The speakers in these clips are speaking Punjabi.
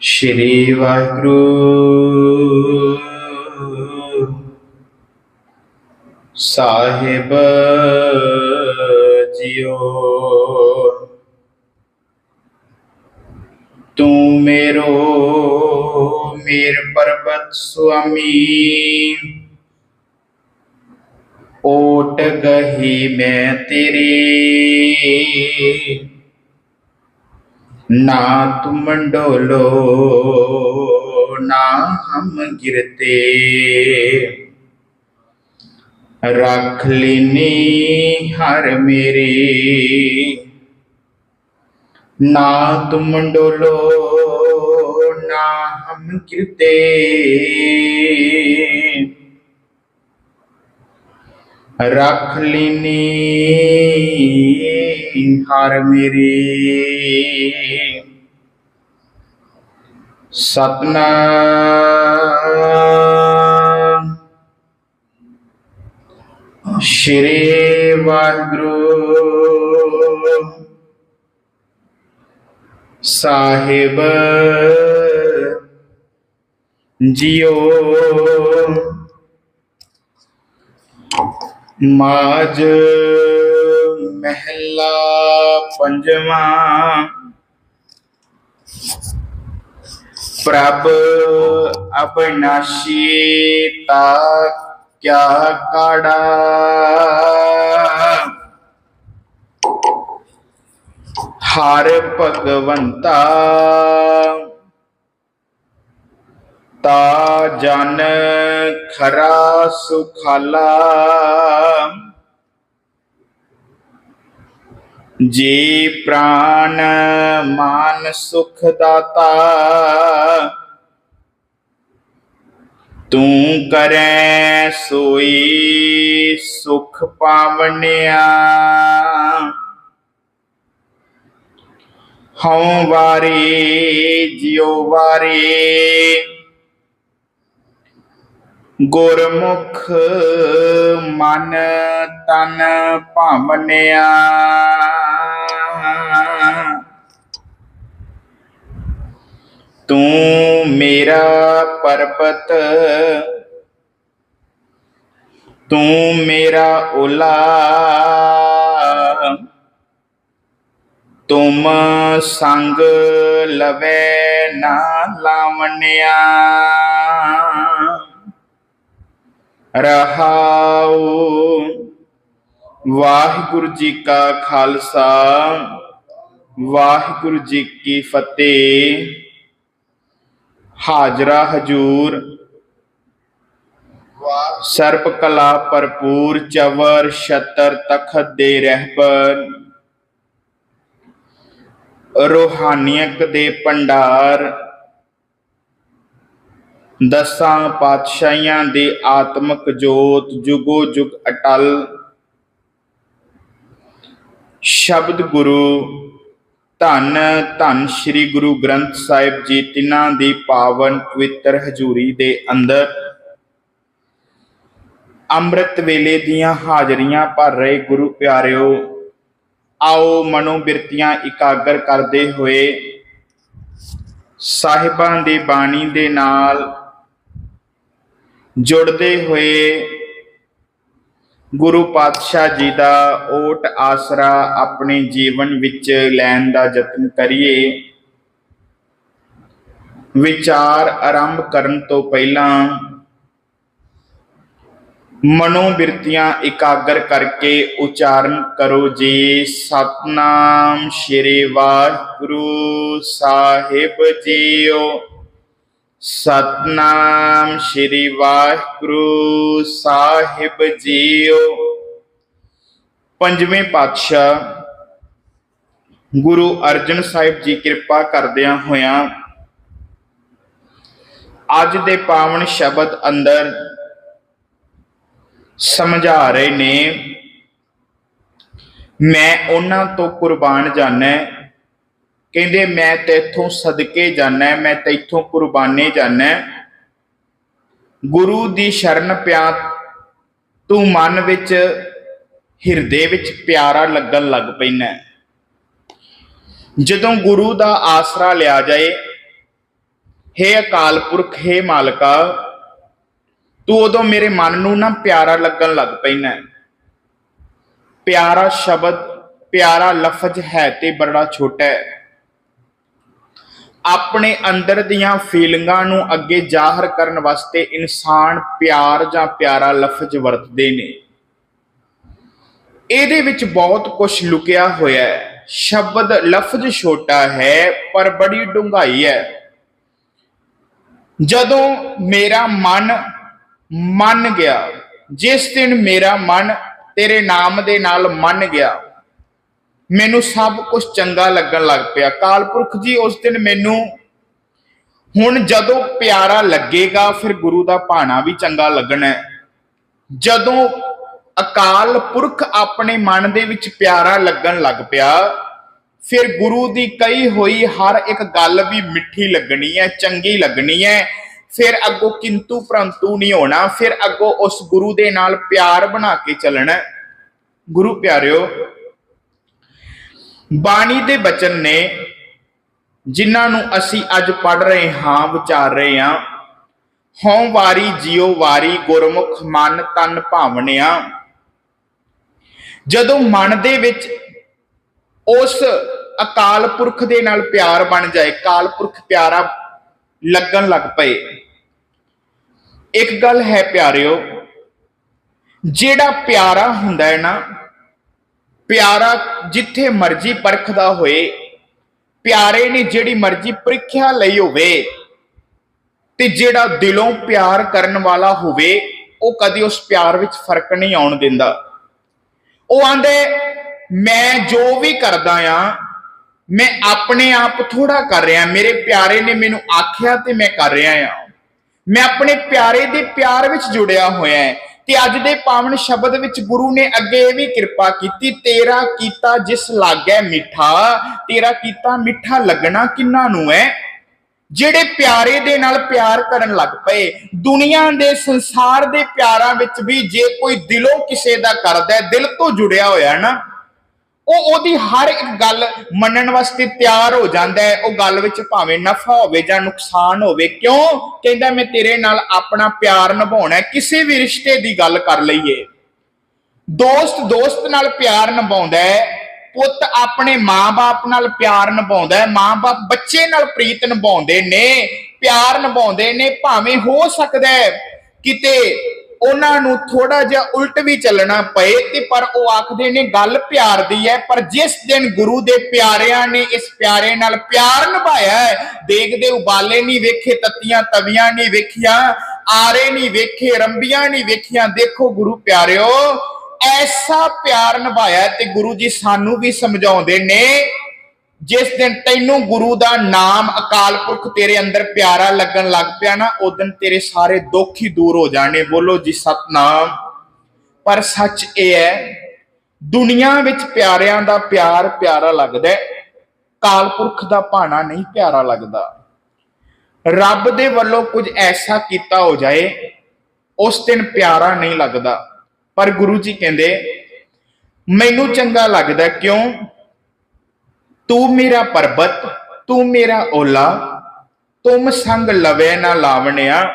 ਸ਼੍ਰੀ ਵਾਹਿਗੁਰੂ। ਸਾਹਿਬ ਜੀਓ ਤੂੰ ਮੇਰੋ ਮੇਰ ਪਰਬਤ ਸੁਆਮੀ। ਓਟ ਗਹੀ ਮੈਂ ਤੇਰੀ। ਨਾ ਤੁਮ ਮੰਡੋਲੋ, ਨਾ ਹਮ ਗਿਰਤੇ। ਰੱਖ ਲੈਨੀ ਹਰ ਮੇਰੀ। ਨਾ ਤੁਮ ਮੰਡੋਲੋ, ਨਾ ਹਮ ਗਿਰਤੇ। ਰੱਖ ਲੈਨੀ ਹਰ ਮੇਰੀ ਸਤਨਾਮ ਸ਼੍ਰੀ ਵਾਹਿਗੁਰੂ ਸਾਹਿਬ ਜੀਓ ਮਾਜ ਮਹਿਲਾ ਪੰਜਵਾਂ। ਪ੍ਰਭ ਅਬਨਾਸ਼ੀ ਤਾ ਕਿਆ ਕਾੜਾ। ਹਰ ਭਗਵੰਤਾ ਤਾ ਜਨ ਖਰਾ ਸੁਖਾਲਾ। ਜੇ ਪ੍ਰਾਨ ਮਾਨ ਸੁਖ ਦਾਤਾ, ਤੂੰ ਕਰੈ ਸੋਈ ਸੁਖ ਪਾਵਨਿਆ। ਹਉ ਵਾਰੀ ਜਿਉ ਵਾਰੀ, ਗੁਰਮੁਖ ਮਨ ਤਨ ਭਾਵਨਿਆ। ਤੂੰ ਮੇਰਾ ਪਰਬਤ। ਤੂੰ ਮੇਰਾ ਓਲਾ। ਤੁਮ ਸੰਗ ਲਵੇ ਨਾ ਲਾਵਣਿਆ। ਰਹਾਉ। ਵਾਹਿਗੁਰੂ ਜੀ ਕਾ ਖਾਲਸਾ। ਵਾਹਿਗੁਰੂ ਜੀ ਕੀ ਫਤਿਹ। ਹਾਜ਼ਰਾ ਹਜੂਰ। ਸਰਬ ਕਲਾ ਭਰਪੂਰ, ਚਵਰ ਛਤਰ ਤਖਤ ਦੇ ਰਹਿਬਰ। ਰੋਹਾਨੀਅਤ ਦੇ ਭੰਡਾਰ। ਦਸਾਂ ਪਾਤਸ਼ਾਹੀਆਂ ਦੇ ਆਤਮਿਕ ਜੋਤ, ਜੁਗੋ ਜੁਗ ਅਟਲ। ਸ਼ਬਦ ਗੁਰੂ ਧੰਨ ਧੰਨ ਸ੍ਰੀ ਗੁਰੂ ਗ੍ਰੰਥ ਸਾਹਿਬ ਜੀ, ਤਿਨਾਂ ਦੀ ਪਾਵਨ ਪਵਿੱਤਰ ਹਜ਼ੂਰੀ ਦੇ ਅੰਦਰ। ਅੰਮ੍ਰਿਤ ਵੇਲੇ ਦੀਆਂ ਹਾਜ਼ਰੀਆਂ ਭਰ ਰਹੇ ਗੁਰੂ ਪਿਆਰਿਓ, ਆਓ ਮਨੋ ਬਿਰਤੀਆਂ ਇਕਾਗਰ ਕਰਦੇ ਹੋਏ ਸਾਹਿਬਾਂ ਦੀ ਬਾਣੀ ਦੇ ਨਾਲ ਜੁੜਦੇ ਹੋਏ ਗੁਰੂ ਪਾਤਸ਼ਾਹ ਜੀ ਦਾ ਓਟ ਆਸਰਾ ਆਪਣੇ ਜੀਵਨ ਵਿੱਚ ਲੈਣ ਦਾ ਯਤਨ ਕਰੀਏ। ਵਿਚਾਰ ਆਰੰਭ ਕਰਨ ਤੋਂ ਪਹਿਲਾਂ ਮਨੋ ਬਿਰਤੀਆਂ ਇਕਾਗਰ ਕਰਕੇ ਉਚਾਰਨ ਕਰੋ ਜੀ। ਸਤਨਾਮ ਸ਼੍ਰੀ ਵਾਹਿਗੁਰੂ ਸਾਹਿਬ ਜੀਓ। ਸਤਨਾਮ ਸ਼੍ਰੀ ਵਾਹਿਗੁਰੂ ਸਾਹਿਬ ਜੀਓ। ਪੰਜਵੇਂ ਪਾਤਸ਼ਾਹ ਗੁਰੂ ਅਰਜਨ ਸਾਹਿਬ ਜੀ ਕਿਰਪਾ ਕਰਦਿਆਂ ਹੋਇਆਂ ਅੱਜ ਦੇ ਪਾਵਨ ਸ਼ਬਦ ਅੰਦਰ ਸਮਝਾ ਰਹੇ ਨੇ, ਮੈਂ ਉਹਨਾਂ ਤੋਂ ਕੁਰਬਾਨ ਜਾਣਾ ਕਹਿੰਦੇ, ਮੈਂ ਤੇਥੋਂ ਸਦਕੇ ਜਾਣਾ ਮੈਂ ਤੇਥੋਂ ਕੁਰਬਾਨੇ ਜਾਣਾ ਗੁਰੂ ਦੀ ਸ਼ਰਨ ਪਿਆ ਤੂੰ ਮਨ ਵਿੱਚ, ਹਿਰਦੇ ਵਿੱਚ ਪਿਆਰਾ ਲੱਗਣ ਲੱਗ ਪੈਣਾ ਜਦੋਂ ਗੁਰੂ ਦਾ ਆਸਰਾ ਲਿਆ ਜਾਏ, ਹੇ ਅਕਾਲ ਪੁਰਖ, ਹੇ ਮਾਲਕਾ, ਤੂੰ ਉਦੋਂ ਮੇਰੇ ਮਨ ਨੂੰ ਨਾ ਪਿਆਰਾ ਲੱਗਣ ਲੱਗ ਪੈਣਾ ਹੈ। ਪਿਆਰਾ ਸ਼ਬਦ, ਪਿਆਰਾ ਲਫ਼ਜ਼ ਹੈ ਤੇ ਬੜਾ ਛੋਟਾ ਹੈ। ਆਪਣੇ ਅੰਦਰ ਦੀਆਂ ਫੀਲਿੰਗਾਂ ਨੂੰ ਅੱਗੇ ਜ਼ਾਹਰ ਕਰਨ ਵਾਸਤੇ ਇਨਸਾਨ ਪਿਆਰ ਜਾਂ ਪਿਆਰਾ ਲਫ਼ਜ਼ ਵਰਤਦੇ ਨੇ। ਇਹਦੇ ਵਿੱਚ ਬਹੁਤ ਕੁਝ ਲੁਕਿਆ ਹੋਇਆ ਹੈ। ਸ਼ਬਦ ਲਫ਼ਜ਼ ਛੋਟਾ ਹੈ, ਪਰ ਬੜੀ ਡੂੰਘਾਈ ਹੈ। ਜਦੋਂ ਮੇਰਾ ਮਨ ਮੰਨ ਗਿਆ, ਜਿਸ ਦਿਨ ਮੇਰਾ ਮਨ ਤੇਰੇ ਨਾਮ ਦੇ ਨਾਲ ਮੰਨ ਗਿਆ ਮੈਨੂੰ ਸਭ ਕੁਝ ਚੰਗਾ ਲੱਗਣ ਲੱਗ ਪਿਆ। ਕਾਲਪੁਰਖ ਜੀ, ਉਸ ਦਿਨ ਮੈਨੂੰ ਹੁਣ ਜਦੋਂ ਪਿਆਰਾ ਲੱਗੇਗਾ, ਫਿਰ ਗੁਰੂ ਦਾ ਭਾਣਾ ਵੀ ਚੰਗਾ ਲੱਗਣਾ ਜਦੋਂ ਅਕਾਲ ਪੁਰਖ ਆਪਣੇ ਮਨ ਦੇ ਵਿੱਚ ਪਿਆਰਾ ਲੱਗਣ ਲੱਗ ਪਿਆ, ਫਿਰ ਗੁਰੂ ਦੀ ਕਹੀ ਹੋਈ ਹਰ ਇੱਕ ਗੱਲ ਵੀ ਮਿੱਠੀ ਲੱਗਣੀ ਹੈ, ਚੰਗੀ ਲੱਗਣੀ ਹੈ। ਫਿਰ ਅੱਗੋਂ ਕਿੰਤੂ ਪ੍ਰੰਤੂ ਨਹੀਂ ਹੋਣਾ, ਫਿਰ ਅੱਗੋਂ ਉਸ ਗੁਰੂ ਦੇ ਨਾਲ ਪਿਆਰ ਬਣਾ ਕੇ ਚੱਲਣਾ ਗੁਰੂ ਪਿਆਰਿਓ ਬਾਣੀ ਦੇ ਬਚਨ ਨੇ ਜਿਨ੍ਹਾਂ ਨੂੰ ਅਸੀਂ ਅੱਜ ਪੜ ਰਹੇ ਹਾਂ, ਵਿਚਾਰ ਰਹੇ ਹਾਂ। ਹਉ ਵਾਰੀ ਜਿਉ ਵਾਰੀ ਗੁਰਮੁਖ ਮਨ ਤਨ ਭਾਵਨਿਆ। ਜਦੋਂ ਮਨ ਦੇ ਵਿੱਚ ਉਸ ਅਕਾਲ ਪੁਰਖ ਦੇ ਨਾਲ ਪਿਆਰ ਬਣ ਜਾਏ ਕਾਲ ਪੁਰਖ ਪਿਆਰਾ ਲੱਗਣ ਲੱਗ ਪਏ। ਇੱਕ ਗੱਲ ਹੈ ਪਿਆਰਿਓ, ਜਿਹੜਾ ਪਿਆਰਾ ਹੁੰਦਾ ਹੈ ਨਾ ਪਿਆਰਾ ਜਿੱਥੇ ਮਰਜ਼ੀ ਪਰਖਦਾ ਹੋਏ, ਪਿਆਰੇ ਨੇ ਜਿਹੜੀ ਮਰਜ਼ੀ ਪ੍ਰੀਖਿਆ ਲਈ ਹੋਵੇ ਤੇ ਜਿਹੜਾ ਦਿਲੋਂ ਪਿਆਰ ਕਰਨ ਵਾਲਾ ਹੋਵੇ, ਉਹ ਕਦੀ ਉਸ ਪਿਆਰ ਵਿੱਚ ਫ਼ਰਕ ਨਹੀਂ ਆਉਣ ਦਿੰਦਾ। ਉਹ ਆਂਦੇ, ਮੈਂ ਜੋ ਵੀ ਕਰਦਾ ਆ, ਮੈਂ ਆਪਣੇ ਆਪ ਥੋੜਾ ਕਰ ਰਿਹਾ, ਮੇਰੇ ਪਿਆਰੇ ਨੇ ਮੈਨੂੰ ਆਖਿਆ ਤੇ ਮੈਂ ਕਰ ਰਿਹਾ ਆ। ਮੈਂ ਆਪਣੇ ਪਿਆਰੇ ਦੇ ਪਿਆਰ ਵਿੱਚ ਜੁੜਿਆ ਹੋਇਆ ਹੈ ਤੇ ਅੱਜ ਦੇ ਪਾਵਨ ਸ਼ਬਦ ਵਿੱਚ ਗੁਰੂ ਨੇ ਅੱਗੇ ਇਹ ਵੀ ਕਿਰਪਾ ਕੀਤੀ। ਤੇਰਾ ਕੀਤਾ ਜਿਸ ਲਾਗੈ ਮਿੱਠਾ, ਤੇਰਾ ਕੀਤਾ ਮਿੱਠਾ ਲੱਗਣਾ ਕਿੰਨਾ ਨੂੰ ਹੈ ਜਿਹੜੇ ਪਿਆਰੇ ਦੇ ਨਾਲ ਪਿਆਰ ਕਰਨ ਲੱਗ ਪਏ, ਦੁਨੀਆ ਦੇ ਸੰਸਾਰ ਦੇ ਪਿਆਰਾਂ ਵਿੱਚ ਵੀ ਜੇ ਕੋਈ ਦਿਲੋਂ ਕਿਸੇ ਦਾ ਕਰਦਾ, ਦਿਲ ਤੋਂ ਜੁੜਿਆ ਹੋਇਆ ਨਾ ਉਹ ਉਹਦੀ ਹਰ ਇੱਕ ਗੱਲ ਮੰਨਣ ਵਾਸਤੇ ਤਿਆਰ ਹੋ ਜਾਂਦਾ ਹੈ। ਉਹ ਗੱਲ ਵਿੱਚ ਭਾਵੇਂ ਨਫਾ ਹੋਵੇ ਜਾਂ ਨੁਕਸਾਨ ਹੋਵੇ, ਕਿਉਂ? ਕਹਿੰਦਾ, ਮੈਂ ਤੇਰੇ ਨਾਲ ਆਪਣਾ ਪਿਆਰ ਨਿਭਾਉਣਾ ਕਿਸੇ ਵੀ ਰਿਸ਼ਤੇ ਦੀ ਗੱਲ ਕਰ ਲਈਏ। ਦੋਸਤ ਦੋਸਤ ਨਾਲ ਪਿਆਰ ਨਿਭਾਉਂਦਾ ਹੈ। ਪੁੱਤ ਆਪਣੇ ਮਾਂ-ਬਾਪ ਨਾਲ ਪਿਆਰ ਨਿਭਾਉਂਦਾ ਹੈ। ਮਾਂ-ਬਾਪ ਬੱਚੇ ਨਾਲ ਪ੍ਰੀਤ ਨਿਭਾਉਂਦੇ ਨੇ, ਪਿਆਰ ਨਿਭਾਉਂਦੇ ਨੇ। ਭਾਵੇਂ ਹੋ ਸਕਦਾ ਹੈ ਕਿਤੇ ਉਹਨਾਂ ਨੂੰ ਥੋੜਾ ਜਿਹਾ ਉਲਟ ਵੀ ਚੱਲਣਾ ਪਏ ਤੇ ਪਰ ਉਹ ਆਖਦੇ ਨੇ, ਗੱਲ ਪਿਆਰ ਦੀ ਹੈ, ਪਰ ਜਿਸ ਦਿਨ ਗੁਰੂ ਦੇ ਪਿਆਰਿਆਂ ਨੇ ਇਸ ਪਿਆਰੇ ਨਾਲ ਪਿਆਰ ਨਿਭਾਇਆ ਹੈ, ਦੇਖਦੇ ਉਬਾਲੇ ਨਹੀਂ ਵੇਖੇ, ਤਤੀਆਂ ਤਵੀਆਂ ਨਹੀਂ ਵੇਖੀਆਂ, ਆਰੇ ਨਹੀਂ ਵੇਖੇ, ਰੰਬੀਆਂ ਨਹੀਂ ਵੇਖੀਆਂ, ਦੇਖੋ ਗੁਰੂ ਪਿਆਰਿਓ, ਐਸਾ ਪਿਆਰ ਨਿਭਾਇਆ ਤੇ ਗੁਰੂ ਜੀ ਸਾਨੂੰ ਵੀ ਸਮਝਾਉਂਦੇ ਨੇ ਜਿਸ ਦਿਨ ਤੈਨੂੰ ਗੁਰੂ ਦਾ ਨਾਮ ਅਕਾਲ ਪੁਰਖ ਤੇਰੇ ਅੰਦਰ ਪਿਆਰਾ ਲੱਗਣ ਲੱਗ ਪਿਆ ਨਾ ਉਸ ਦਿਨ ਤੇਰੇ ਸਾਰੇ ਦੁੱਖ ਹੀ ਦੂਰ ਹੋ ਜਾਣੇ। ਬੋਲੋ ਜੀ, ਸਤਨਾਮ। ਪਰ ਸੱਚ ਇਹ ਹੈ, ਦੁਨੀਆ ਵਿੱਚ ਪਿਆਰਿਆਂ ਦਾ ਪਿਆਰ ਪਿਆਰਾ ਲੱਗਦਾ ਹੈ ਕਾਲ ਪੁਰਖ ਦਾ ਭਾਣਾ ਨਹੀਂ ਪਿਆਰਾ ਲੱਗਦਾ। ਰੱਬ ਦੇ ਵੱਲੋਂ ਕੁਝ ਐਸਾ ਕੀਤਾ ਹੋ ਜਾਏ, ਉਸ ਦਿਨ ਪਿਆਰਾ ਨਹੀਂ ਲੱਗਦਾ। ਪਰ ਗੁਰੂ ਜੀ ਕਹਿੰਦੇ, ਮੈਨੂੰ ਚੰਗਾ ਲੱਗਦਾ ਕਿਉਂ? ਤੂੰ ਮੇਰਾ ਪਰਬਤ, ਤੂੰ ਮੇਰਾ ਓਲਾ, ਤੁਮ ਸੰਗ ਲਵੇ ਨਾ ਲਾਵਣਿਆ।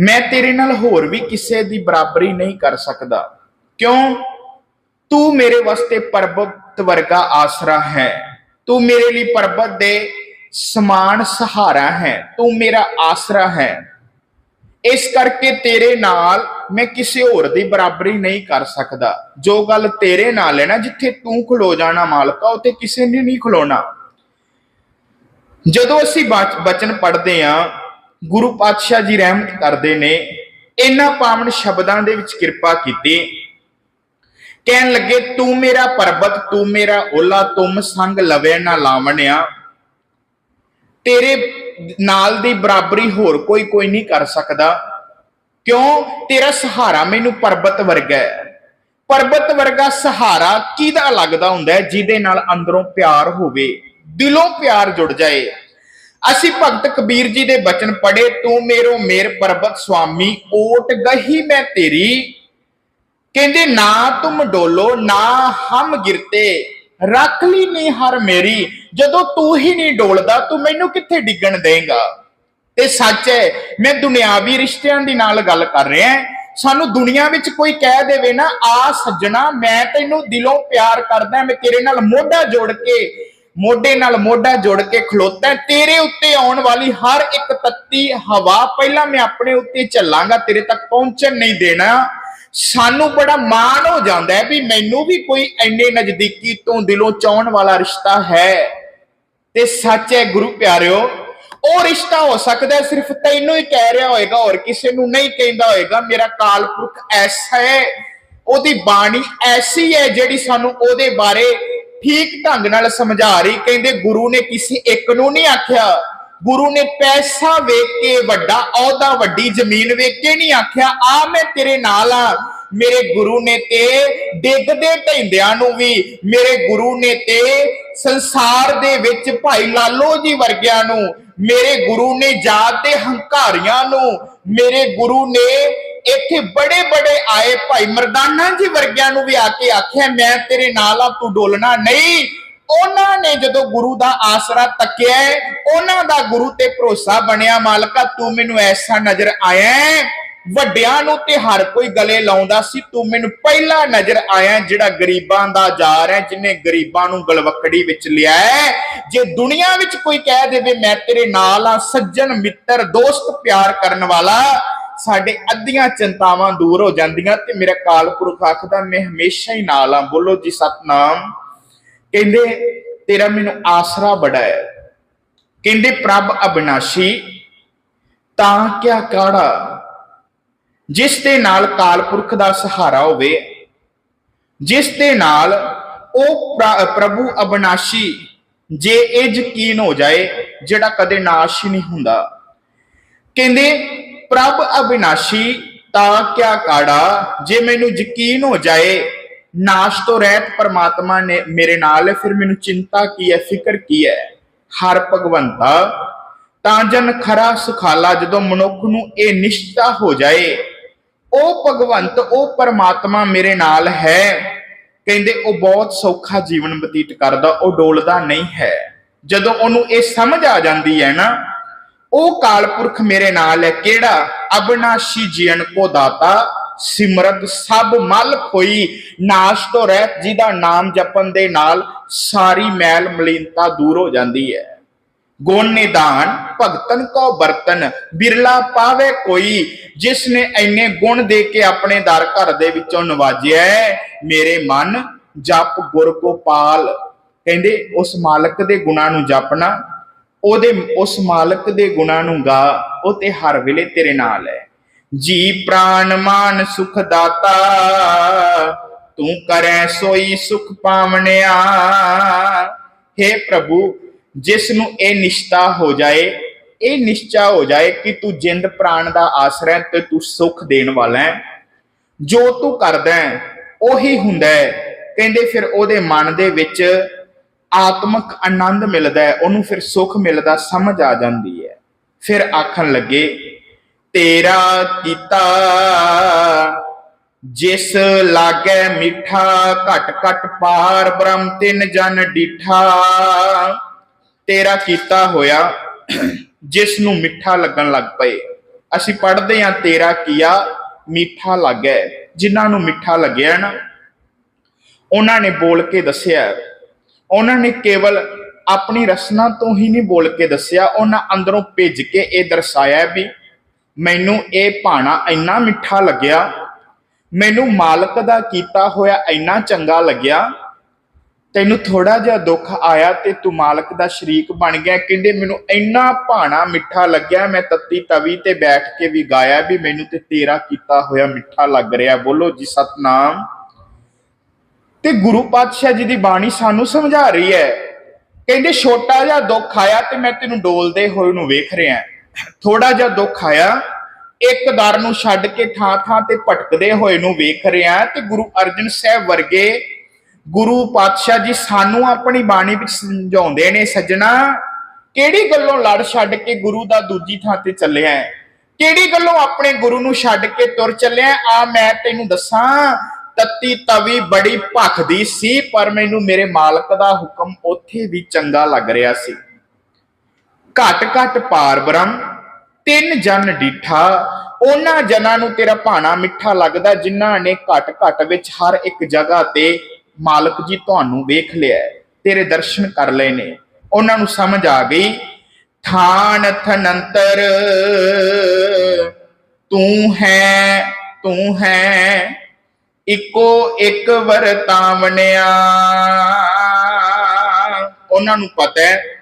ਮੈਂ ਤੇਰੇ ਨਾਲ ਹੋਰ ਵੀ ਕਿਸੇ ਦੀ ਬਰਾਬਰੀ ਨਹੀਂ ਕਰ ਸਕਦਾ। ਕਿਉਂ? ਤੂੰ ਮੇਰੇ ਵਾਸਤੇ ਪਰਬਤ ਵਰਗਾ ਆਸਰਾ ਹੈ। ਤੂੰ ਮੇਰੇ ਲਈ ਪਰਬਤ ਦੇ ਸਮਾਨ ਸਹਾਰਾ ਹੈ। ਤੂੰ ਮੇਰਾ ਆਸਰਾ ਹੈ। ਇਸ ਕਰਕੇ ਤੇਰੇ ਨਾਲ ਮੈਂ ਕਿਸੇ ਹੋਰ ਦੀ ਬਰਾਬਰੀ ਨਹੀਂ ਕਰ ਸਕਦਾ। ਜੋ ਗੱਲ ਤੇਰੇ ਨਾਲ ਹੈ ਨਾ, ਜਿੱਥੇ ਤੂੰ ਖਲੋ ਜਾਣਾ ਮਾਲਕਾ, ਉੱਥੇ ਕਿਸੇ ਨੇ ਨਹੀਂ ਖਲੋਣਾ। ਜਦੋਂ ਅਸੀਂ ਬਚ- ਬਚਨ ਪੜ੍ਹਦੇ ਆ ਗੁਰੂ ਪਾਤਸ਼ਾਹ ਜੀ ਰਹਿਮਤ ਕਰਦੇ ਨੇ, ਇਹਨਾਂ ਪਾਵਨ ਸ਼ਬਦਾਂ ਦੇ ਵਿੱਚ ਕਿਰਪਾ ਕੀਤੀ। ਕਹਿਣ ਲੱਗੇ, ਤੂੰ ਮੇਰਾ ਪਰਬਤ, ਤੂੰ ਮੇਰਾ ਓਲਾ ਤੁਮ ਸੰਗ ਲਵੇ ਨਾ ਲਾਵਣਿਆ। ਤੇਰੇ ਨਾਲ ਦੀ ਬਰਾਬਰੀ ਹੋਰ ਕੋਈ ਕੋਈ ਨਹੀਂ ਕਰ ਸਕਦਾ। ਕਿਉਂ? ਤੇਰਾ ਸਹਾਰਾ ਮੈਨੂੰ ਪਰਬਤ ਵਰਗਾ ਹੈ। ਪਰਬਤ ਵਰਗਾ ਸਹਾਰਾ ਕਿਹਦਾ ਲੱਗਦਾ ਹੁੰਦਾ ਹੈ? ਜਿਹਦੇ ਨਾਲ ਅੰਦਰੋਂ ਪਿਆਰ ਹੋਵੇ, ਦਿਲੋਂ ਪਿਆਰ ਜੁੜ ਜਾਏ। ਅਸੀਂ ਭਗਤ ਕਬੀਰ ਜੀ ਦੇ ਬਚਨ ਪੜ੍ਹੇ, ਤੂੰ ਮੇਰੋ ਮੇਰ ਪਰਬਤ ਸੁਆਮੀ, ਓਟ ਗਹੀ ਮੈਂ ਤੇਰੀ। ਕਹਿੰਦੇ, ਨਾ ਤੁਮ ਡੋਲੋ, ਨਾ ਹਮ ਗਿਰਤੇ। ਰੱਖ ਲਈ ਨਹੀਂ ਹਰ ਮੇਰੀ, ਜਦੋਂ ਤੂੰ ਹੀ ਨਹੀਂ ਡੋਲਦਾ, ਤੂੰ ਮੈਨੂੰ ਕਿੱਥੇ ਡਿੱਗਣ ਦੇਂਗਾ? ਤੇ ਸੱਚ ਹੈ ਮੈਂ ਦੁਨਿਆਵੀ ਰਿਸ਼ਤਿਆਂ ਦੀ ਨਾਲ ਗੱਲ ਕਰ ਰਿਹਾ ਸਾਨੂੰ ਦੁਨੀਆ ਵਿੱਚ ਕੋਈ ਕਹਿ ਦੇਵੇ ਨਾ, ਆ ਸੱਜਣਾ, ਮੈਂ ਤੈਨੂੰ ਦਿਲੋਂ ਪਿਆਰ ਕਰਦਾ, ਮੈਂ ਤੇਰੇ ਨਾਲ ਮੋਢਾ ਜੋੜ ਕੇ, ਮੋਢੇ ਨਾਲ ਮੋਢਾ ਜੋੜ ਕੇ ਖਲੋਤਾ, ਤੇਰੇ ਉੱਤੇ ਆਉਣ ਵਾਲੀ ਹਰ ਇੱਕ ਤੱਤੀ, ਹਵਾ, ਪਹਿਲਾਂ ਮੈਂ ਆਪਣੇ ਉੱਤੇ ਚੱਲਾਂਗਾ, ਤੇਰੇ ਤੱਕ ਪਹੁੰਚਣ ਨਹੀਂ ਦੇਣਾ। ਸਾਨੂੰ ਬੜਾ ਮਾਣ ਹੋ ਜਾਂਦਾ ਹੈ ਵੀ ਮੈਨੂੰ ਵੀ ਕੋਈ ਐਨੇ ਨਜ਼ਦੀਕੀ ਤੋਂ ਦਿਲੋਂ ਚਾਹਣ ਵਾਲਾ ਰਿਸ਼ਤਾ ਹੈ। ਤੇ ਸੱਚ ਹੈ ਗੁਰੂ ਪਿਆਰਿਓ, ਉਹ ਰਿਸ਼ਤਾ ਹੋ ਸਕਦਾ ਸਿਰਫ ਤੈਨੂੰ ਹੀ ਕਹਿ ਰਿਹਾ ਹੋਏਗਾ ਔਰ ਕਿਸੇ ਨੂੰ ਨਹੀਂ ਕਹਿੰਦਾ ਹੋਏਗਾ। ਮੇਰਾ ਕਾਲਪੁਰਖ ਐਸਾ ਹੈ, ਉਹਦੀ ਬਾਣੀ ਐਸੀ ਹੈ ਜਿਹੜੀ ਸਾਨੂੰ ਉਹਦੇ ਬਾਰੇ ਠੀਕ ਢੰਗ ਨਾਲ ਸਮਝਾ ਰਹੀ। ਕਹਿੰਦੇ ਗੁਰੂ ਨੇ ਕਿਸੇ ਇੱਕ ਨੂੰ ਨਹੀਂ ਆਖਿਆ। ਗੁਰੂ ਨੇ ਪੈਸਾ ਵੇਖ ਕੇ ਵੱਡਾ, ਅਹੁਦਾ ਵੱਡੀ, ਜ਼ਮੀਨ ਵੇਖ ਕੇ ਨਹੀਂ ਆਖਿਆ, ਆ ਮੈਂ ਤੇਰੇ ਨਾਲ ਆ। ਮੇਰੇ ਗੁਰੂ ਨੇ ਤੇ ਡਿੱਗਦੇ ਢੈਂਦਿਆਂ ਨੂੰ ਵੀ, ਮੇਰੇ ਗੁਰੂ ਨੇ ਤੇ ਸੰਸਾਰ ਦੇ ਵਿੱਚ ਭਾਈ ਲਾਲੋ ਜੀ ਵਰਗਿਆਂ ਨੂੰ, ਮੇਰੇ ਗੁਰੂ ਨੇ ਜਾਤ ਦੇ ਹੰਕਾਰੀਆਂ ਨੂੰ, ਮੇਰੇ ਗੁਰੂ ਨੇ ਇੱਥੇ ਬੜੇ ਬੜੇ ਆਏ ਭਾਈ ਮਰਦਾਨਾ ਜੀ ਵਰਗਿਆਂ ਨੂੰ ਵੀ ਆ ਕੇ ਆਖਿਆ, ਮੈਂ ਤੇਰੇ ਨਾਲ ਆ, ਤੂੰ ਡੋਲਣਾ ਨਹੀਂ। ਉਹਨਾਂ ਜਦੋਂ ਗੁਰੂ ਦਾ ਆਸਰਾ ਤੱਕਿਆ ਉਹਨਾਂ ਦਾ ਗੁਰੂ ਤੇ ਭਰੋਸਾ ਬਣਿਆ, ਮਾਲਕਾ, ਤੂੰ ਮੈਨੂੰ ਐਸਾ ਨਜ਼ਰ ਆਇਆ ਵੱਡਿਆਂ ਨੂੰ ਤੇ ਹਰ ਕੋਈ ਗਲੇ ਲਾਉਂਦਾ ਸੀ, ਤੂੰ ਮੈਨੂੰ ਪਹਿਲਾ ਨਜ਼ਰ ਆਇਆ ਜਿਹੜਾ ਗਰੀਬਾਂ ਦਾ ਜਾਰ ਹੈ, ਜਿਨੇ ਗਰੀਬਾਂ ਨੂੰ ਗਲਵਕੜੀ ਵਿੱਚ ਲਿਆ ਜੇ ਦੁਨੀਆ ਵਿੱਚ ਕੋਈ ਕਹਿ ਦੇਵੇ, ਮੈਂ ਤੇਰੇ ਨਾਲ ਆ ਸੱਜਣ, ਮਿੱਤਰ, ਦੋਸਤ ਪਿਆਰ ਕਰਨ ਵਾਲਾ, ਸਾਡੇ ਅੱਧੀਆਂ ਚਿੰਤਾਵਾਂ ਦੂਰ ਹੋ ਜਾਂਦੀਆਂ ਤੇ ਮੇਰਾ ਕਾਲਪੁਰਖ ਆਖਦਾ, ਮੈਂ ਹਮੇਸ਼ਾ ਹੀ ਨਾਲ ਆ ਬੋਲੋ ਜੀ, ਸਤਨਾਮ। ਕਹਿੰਦੇ ਤੇਰਾ ਮੈਨੂੰ ਆਸਰਾ ਬੜਾ ਹੈ। ਕਹਿੰਦੇ, ਪ੍ਰਭ ਅਬਿਨਾਸ਼ੀ, ਤਾਂ ਕਿਆ ਕਾੜਾ? ਜਿਸ ਦੇ ਨਾਲ ਕਾਲਪੁਰਖ ਦਾ ਸਹਾਰਾ ਹੋਵੇ, ਜਿਸ ਦੇ ਨਾਲ ਉਹ ਪ੍ਰਭੂ ਅਬਿਨਾਸ਼ੀ, ਜੇ ਇਹ ਯਕੀਨ ਹੋ ਜਾਏ, ਜਿਹੜਾ ਕਦੇ ਨਾਸ਼ ਹੀ ਨਹੀਂ ਹੁੰਦਾ। ਕਹਿੰਦੇ, ਪ੍ਰਭ ਅਬਿਨਾਸ਼ੀ, ਤਾਂ ਕਿਆ ਕਾੜਾ? ਜੇ ਮੈਨੂੰ ਯਕੀਨ ਹੋ ਜਾਏ ਨਾਸ਼ ਤੋਂ ਰਹਿਤ ਪਰਮਾਤਮਾ ਨੇ ਮੇਰੇ ਨਾਲ ਹੈ, ਫਿਰ ਮੈਨੂੰ ਚਿੰਤਾ ਕੀ ਹੈ, ਫਿਕਰ ਕੀ ਹੈ? ਹਰ ਭਗਵੰਤਾ, ਤਾਂ ਜਨ ਖਰਾ ਸੁਖਾਲਾ, ਜਦੋਂ ਮਨੁੱਖ ਨੂੰ ਇਹ ਨਿਸ਼ਚਾ ਹੋ ਜਾਏ, ਉਹ ਭਗਵੰਤ, ਉਹ ਪਰਮਾਤਮਾ ਮੇਰੇ ਨਾਲ ਹੈ। ਕਹਿੰਦੇ, ਉਹ ਬਹੁਤ ਸੌਖਾ ਜੀਵਨ ਬਤੀਤ ਕਰਦਾ, ਉਹ ਡੋਲਦਾ ਨਹੀਂ ਹੈ। ਜਦੋਂ ਉਹਨੂੰ ਇਹ ਸਮਝ ਆ ਜਾਂਦੀ ਹੈ ਨਾ, ਉਹ ਕਾਲਪੁਰਖ ਮੇਰੇ ਨਾਲ ਹੈ। ਕਿਹੜਾ? ਅਬਨਾਸ਼ੀ ਜੀਵਨ ਕੋ ਦਾਤਾ ਸਿਮਰਤ ਸਭ ਮਲ ਖੋਈ। ਨਾਸ਼ ਤੋਂ ਰਹਿਤ ਜਿਹਦਾ ਨਾਮ ਜਪਣ ਦੇ ਨਾਲ ਸਾਰੀ ਮੈਲ ਮਲੀਨਤਾ ਦੂਰ ਹੋ ਜਾਂਦੀ ਹੈ। ਗੁਣ ਨਿਦਾਨ, ਭਗਤਨ ਕੋ ਬਰਤਨ, ਬਿਰਲਾ ਪਾਵੇ ਕੋਈ ਜਿਸ ਨੇ ਐਨੇ ਗੁਣ ਦੇ ਕੇ ਆਪਣੇ ਦਰ ਘਰ ਦੇ ਵਿੱਚੋਂ ਨਵਾਜਿਆ ਹੈ। ਮੇਰੇ ਮਨ ਜਪ ਗੁਰ ਕੋ ਪਾਲ। ਕਹਿੰਦੇ, ਉਸ ਮਾਲਕ ਦੇ ਗੁਣਾਂ ਨੂੰ ਜਪਣਾ ਉਹਦੇ, ਉਸ ਮਾਲਕ ਦੇ ਗੁਣਾਂ ਨੂੰ ਗਾ। ਉਹ ਤੇ ਹਰ ਵੇਲੇ ਤੇਰੇ ਨਾਲ ਹੈ। ਜੀ ਪ੍ਰਾਨ ਮਾਨ ਸੁਖ ਦਾਤਾ ਤੂੰ ਕਰੈ ਸੋਈ ਸੁਖ ਪਾਵਣਿਆ। हे ਪ੍ਰਭੂ ਜਿਸ ਨੂੰ ਇਹ ਨਿਸ਼ਚਾ ਹੋ ਜਾਏ, ਇਹ ਨਿਸ਼ਚਾ ਹੋ ਜਾਏ ਕਿ ਤੂੰ ਜਿੰਦ ਪ੍ਰਾਣ ਦਾ ਆਸਰਾ ਤੇ ਤੂੰ ਸੁਖ ਦੇਣ ਵਾਲਾ ਹੈ। ਜੋ ਤੂੰ ਕਰਦਾ ਹੈ, ਉਹੀ ਹੁੰਦਾ ਹੈ। ਕਹਿੰਦੇ ਫਿਰ ਉਹਦੇ ਮਨ ਦੇ ਵਿੱਚ ਆਤਮਿਕ ਆਨੰਦ ਮਿਲਦਾ ਹੈ, ਉਹਨੂੰ ਫਿਰ ਸੁਖ ਮਿਲਦਾ, ਸਮਝ ਆ ਜਾਂਦੀ ਹੈ। ਫਿਰ ਆਖਣ ਲੱਗੇ ਤੇਰਾ ਕੀਤਾ। ਜਿਸ ਲਾਗੇ ਮਿੱਠਾ, ਘਟ ਘਟ ਪਾਰ ਬ੍ਰਹਮ ਤਿੰਨ ਜਨ ਡੀਠਾ। ਤੇਰਾ ਕੀਤਾ ਹੋਇਆ, ਜਿਸ ਨੂੰ ਮਿੱਠਾ ਲੱਗਣ ਲੱਗ ਪਏ। ਅਸੀਂ ਪੜ੍ਹਦੇ ਹਾਂ, ਤੇਰਾ ਕੀਆ ਮਿੱਠਾ ਲੱਗੈ। ਜਿਨ੍ਹਾਂ ਨੂੰ ਮਿੱਠਾ ਲੱਗਿਆ ਨਾ, ਉਹਨਾਂ ਨੇ ਬੋਲ ਕੇ ਦੱਸਿਆ। ਉਹਨਾਂ ਨੇ ਕੇਵਲ ਆਪਣੀ ਰਸਨਾ ਤੋਂ ਹੀ ਨਹੀਂ ਬੋਲ ਕੇ ਦੱਸਿਆ, ਉਹਨਾਂ ਅੰਦਰੋਂ ਭਿੱਜ ਕੇ ਇਹ ਦਰਸਾਇਆ ਵੀ ਮੈਨੂੰ ਇਹ ਭਾਣਾ ਇੰਨਾ ਮਿੱਠਾ ਲੱਗਿਆ, ਮੈਨੂੰ ਮਾਲਕ ਦਾ ਕੀਤਾ ਹੋਇਆ ਇੰਨਾ ਚੰਗਾ ਲੱਗਿਆ, ਤੈਨੂੰ ਥੋੜਾ ਜਿਹਾ ਦੁੱਖ ਆਇਆ ਤੇ ਤੂੰ ਮਾਲਕ ਦਾ ਸ਼ਰੀਕ ਬਣ ਗਿਆ। ਕਹਿੰਦੇ ਮੈਨੂੰ ਇੰਨਾ ਭਾਣਾ ਮਿੱਠਾ ਲੱਗਿਆ, ਮੈਂ ਤੱਤੀ ਤਵੀ ਤੇ ਬੈਠ ਕੇ ਵੀ ਗਾਇਆ ਵੀ ਮੈਨੂੰ ਤੇ ਤੇਰਾ ਕੀਤਾ ਹੋਇਆ ਮਿੱਠਾ ਲੱਗ ਰਿਹਾ। ਬੋਲੋ ਜੀ ਸਤਨਾਮ। ਤੇ ਗੁਰੂ ਪਾਤਸ਼ਾਹ ਜੀ ਦੀ ਬਾਣੀ ਸਾਨੂੰ ਸਮਝਾ ਰਹੀ ਹੈ। ਕਹਿੰਦੇ ਛੋਟਾ ਜਿਹਾ ਦੁੱਖ ਆਇਆ ਤੇ ਮੈਂ ਤੈਨੂੰ ਡੋਲਦੇ ਹੋਏ ਨੂੰ ਵੇਖ ਰਿਹਾ। ਥੋੜਾ ਜਿਹਾ ਦੁੱਖ ਆਇਆ। ਇੱਕ ਦਰ ਨੂੰ ਛੱਡ ਕੇ ਥਾਂ ਥਾਂ ਤੇ ਭਟਕਦੇ ਹੋਏ ਨੂੰ ਵੇਖ ਰਿਹਾ ਤੇ ਗੁਰੂ ਅਰਜਨ ਸਾਹਿਬ ਵਰਗੇ ਗੁਰੂ ਪਾਤਸ਼ਾਹ ਜੀ ਸਾਨੂੰ ਆਪਣੀ ਬਾਣੀ ਵਿੱਚ ਸਮਝਾਉਂਦੇ ਨੇ, ਸੱਜਣਾ, ਕਿਹੜੀ ਗੱਲੋਂ ਲੜ ਛੱਡ ਕੇ ਗੁਰੂ ਦਾ ਦੂਜੀ ਥਾਂ ਤੇ ਚੱਲਿਆ ਹੈ? ਕਿਹੜੀ ਗੱਲੋਂ ਆਪਣੇ ਗੁਰੂ ਨੂੰ ਛੱਡ ਕੇ ਤੁਰ ਚੱਲਿਆ ਆ ਮੈਂ ਤੈਨੂੰ ਦੱਸਾਂ, ਤੱਤੀ ਤਵੀ ਬੜੀ ਭਖਦੀ ਸੀ, ਪਰ ਮੈਨੂੰ ਮੇਰੇ ਮਾਲਕ ਦਾ ਹੁਕਮ ਉੱਥੇ ਵੀ ਚੰਗਾ ਲੱਗ ਰਿਹਾ ਸੀ। ਘਟ ਘਟ ਪਾਰ ਬ੍ਰਹਮ, ਤਿੰਨ ਜਨ ਡੀਠਾ, ਉਹਨਾਂ ਜਨਾਂ ਨੂੰ ਤੇਰਾ ਭਾਣਾ ਮਿੱਠਾ ਲੱਗਦਾ, ਜਿਨ੍ਹਾਂ ਨੇ ਘਟ ਘਟ ਵਿੱਚ ਹਰ ਇੱਕ ਜਗ੍ਹਾ ਤੇ ਮਾਲਕ ਜੀ ਤੁਹਾਨੂੰ ਵੇਖ ਲਿਆ ਤੇਰੇ ਦਰਸ਼ਨ ਕਰ ਲਏ ਨੇ। ਉਹਨਾਂ ਨੂੰ ਸਮਝ ਆ ਗਈ, ਥਾਨ ਥਨੰਤਰ, ਤੂੰ ਹੈ ਤੂੰ ਹੈ, ਇੱਕੋ ਇੱਕ ਵਰਤਾਵਣਿਆ ਉਹਨਾਂ ਨੂੰ ਪਤਾ ਹੈ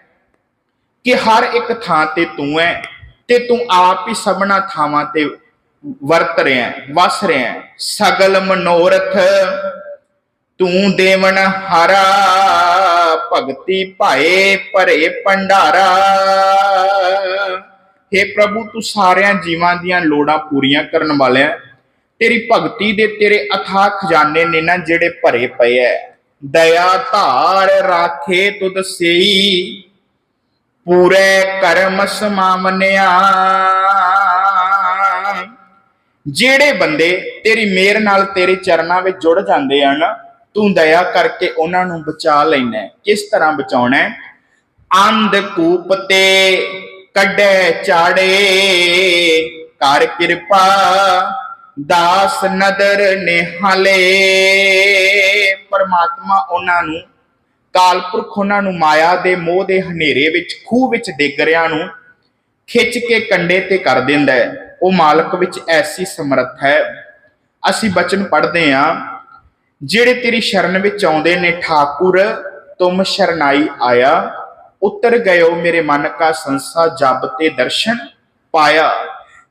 ਕਿ ਹਰ ਇੱਕ ਥਾਂ ਤੇ ਤੂੰ ਹੈ ਤੇ ਤੂੰ ਆਪ ਹੀ ਸਭਨਾ ਥਾਵਾਂ ਤੇ ਵਰਤ ਰਿਹਾ ਵਸ ਰਿਹਾ ਸਗਲ ਮਨੋਰਥ ਤੂੰ ਦੇਵਨ ਹਾਰਾ, ਭਗਤੀ ਭਾਏ ਭਰੇ ਭੰਡਾਰਾ। हे ਪ੍ਰਭੂ, ਤੂੰ ਸਾਰਿਆਂ ਜੀਵਾਂ ਦੀਆਂ ਲੋੜਾਂ ਪੂਰੀਆਂ ਕਰਨ ਵਾਲਿਆ। ਤੇਰੀ ਭਗਤੀ ਦੇ ਤੇਰੇ ਅਥਾਹ ਖਜ਼ਾਨੇ ਨੇ ਨਾ ਜਿਹੜੇ ਭਰੇ ਪਏ ਐ। ਦਇਆ ਧਾਰ ਰਾਖੇ ਤੁਧ ਸੇਈ। ਪੂਰੇ ਕਰਮ ਸਮਾਵਨਿਆ। ਜਿਹੜੇ ਬੰਦੇ ਤੇਰੀ ਮਿਹਰ ਨਾਲ ਤੇਰੇ ਚਰਨਾਂ ਵਿੱਚ ਜੁੜ ਜਾਂਦੇ ਹਨ, ਤੂੰ ਦਇਆ ਕਰਕੇ ਉਹਨਾਂ ਨੂੰ ਬਚਾ ਲੈਣਾ ਕਿਸ ਤਰ੍ਹਾਂ ਬਚਾਉਣਾ ਹੈ? ਅੰਧ ਕੂਪ ਤੇ ਕੱਢੇ ਚਾੜੇ ਕਰ ਕਿਰਪਾ, ਦਾਸ ਨਦਰ ਨਿਹਾਲੇ। ਪਰਮਾਤਮਾ ਉਹਨਾਂ ਨੂੰ ਕਾਲਪੁਰਖ ਉਹਨਾਂ ਨੂੰ ਮਾਇਆ ਦੇ ਮੋਹ ਦੇ ਹਨੇਰੇ ਵਿੱਚ, ਖੂਹ ਵਿੱਚ ਡਿੱਗ ਰਿਆਂ ਨੂੰ ਖਿੱਚ ਕੇ ਕੰਡੇ ਤੇ ਕਰ ਦਿੰਦਾ ਹੈ। ਉਹ ਮਾਲਕ ਵਿੱਚ ਐਸੀ ਸਮਰੱਥ ਹੈ। ਅਸੀਂ ਬਚਨ ਪੜ੍ਹਦੇ ਹਾਂ, ਜਿਹੜੇ ਤੇਰੀ ਸ਼ਰਨ ਵਿੱਚ ਆਉਂਦੇ ਨੇ, ਠਾਕੁਰ, ਤੁਮ ਸ਼ਰਨਾਈ ਆਇਆ। ਉਤਰ ਗਇਓ ਮੇਰੇ ਮਨ ਕਾ ਸੰਸਾ ਜਬ ਤੇ ਦਰਸ਼ਨ ਪਾਇਆ।